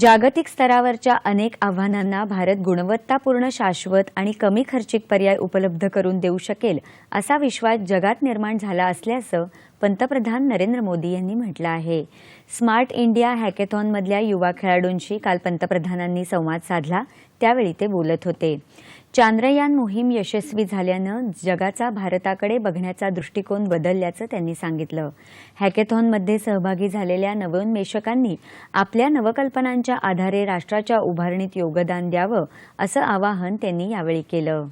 जागतिक स्तरावरच्या अनेक आव्हानांना भारत गुणवत्तापूर्ण शाश्वत आणि कमी खर्चिक पर्याय उपलब्ध करून देऊ शकेल असा विश्वास जगात निर्माण झाला असल्याचं पंतप्रधान नरेंद्र मोदी यांनी म्हटलं आहे. स्मार्ट इंडिया हॅकेथॉनमधल्या युवा खेळाडूंशी काल पंतप्रधानांनी संवाद साधला त्यावेळी ते बोलत होते. चांद्रयान मोहीम यशस्वी झाल्यानं जगाचा भारताकडे बघण्याचा दृष्टिकोन बदलल्याचं त्यांनी सांगितलं. हॅकेथॉनमध्ये सहभागी झालेल्या नवोन्मेषकांनी आपल्या नवकल्पनांच्या आधारे राष्ट्राच्या उभारणीत योगदान द्यावं असं आवाहन त्यांनी यावेळी केलं.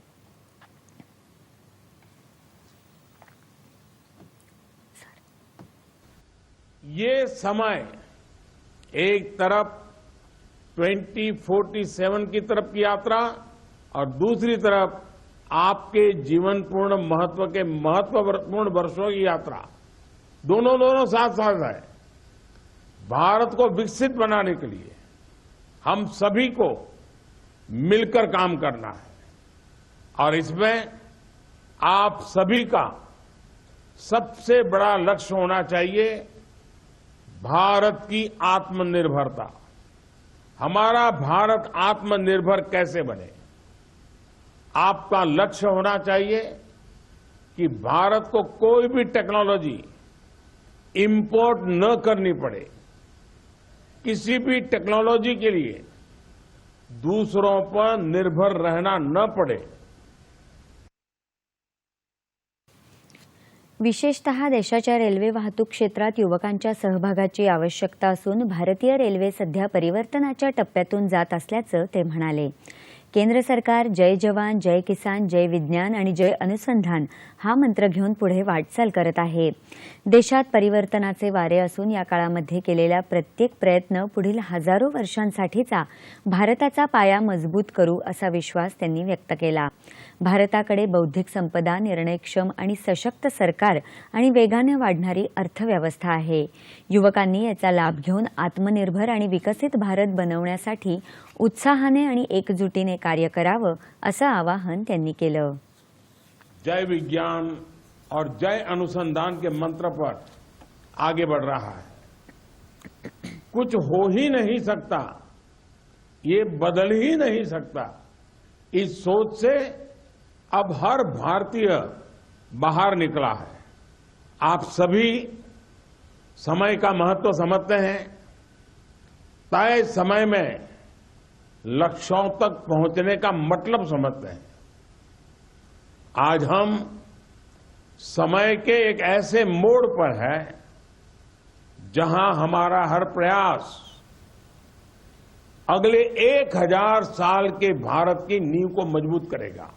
ये समय एक तरफ 2047 की तरफ की यात्रा और दूसरी तरफ़ आपके जीवन पूर्ण महत्व के महत्वपूर्ण वर्षों की यात्रा। दोनों दोनों साथ साथ है भारत को विकसित बनाने के लिए हम सभी को मिलकर काम करना है। और इसमें आप सभी का सबसे बड़ा लक्ष्य होना चाहिए भारत की आत्मनिर्भरता। हमारा भारत आत्मनिर्भर कैसे बने? आपका लक्ष्य होना चाहिए कि भारत को कोई भी टेक्नोलॉजी इंपोर्ट न करनी पड़े। किसी भी टेक्नोलॉजी के लिए दूसरों पर निर्भर रहना न पड़े। विशेषतः देशाच्या रेल्वे वाहतूक क्षेत्रात युवकांच्या सहभागाची आवश्यकता असून भारतीय रेल्वे सध्या परिवर्तनाच्या टप्प्यातून जात असल्याचं ते म्हणाले. केंद्र सरकार जय जवान जय किसान जय विज्ञान आणि जय अनुसंधान हा मंत्र घेऊन पुढे वाटचाल करत आहे. देशात परिवर्तनाचे वारे असून या काळामध्ये केलेला प्रत्येक प्रयत्न पुढील हजारो वर्षांसाठीचा भारताचा पाया मजबूत करू असा विश्वास त्यांनी व्यक्त केला. भारताकडे बौद्धिक संपदा निर्णयक्षम आणि सशक्त सरकार आणि वेगाने वाढणारी अर्थव्यवस्था आहे. युवकांनी याचा लाभ घेऊन आत्मनिर्भर आणि विकसित भारत बनवण्यासाठी उत्साहाने आणि एकजुटीने कार्य करावं आवाहन जय विज्ञान और जय अनुसंधान के मंत्र पर आगे बढ़ रहा है। कुछ हो ही नहीं सकता, ये बदल ही नहीं सकता। इस सोच से अब हर भारतीय बाहर निकला है। आप सभी समय का महत्व समझते हैं। तय समय में लक्ष्यों तक पहुँचने का मतलब समझते हैं। आज हम समय के एक ऐसे मोड़ पर है, जहाँ हमारा हर प्रयास अगले एक हज़ार साल के भारत की नींव को मज़बूत करेगा।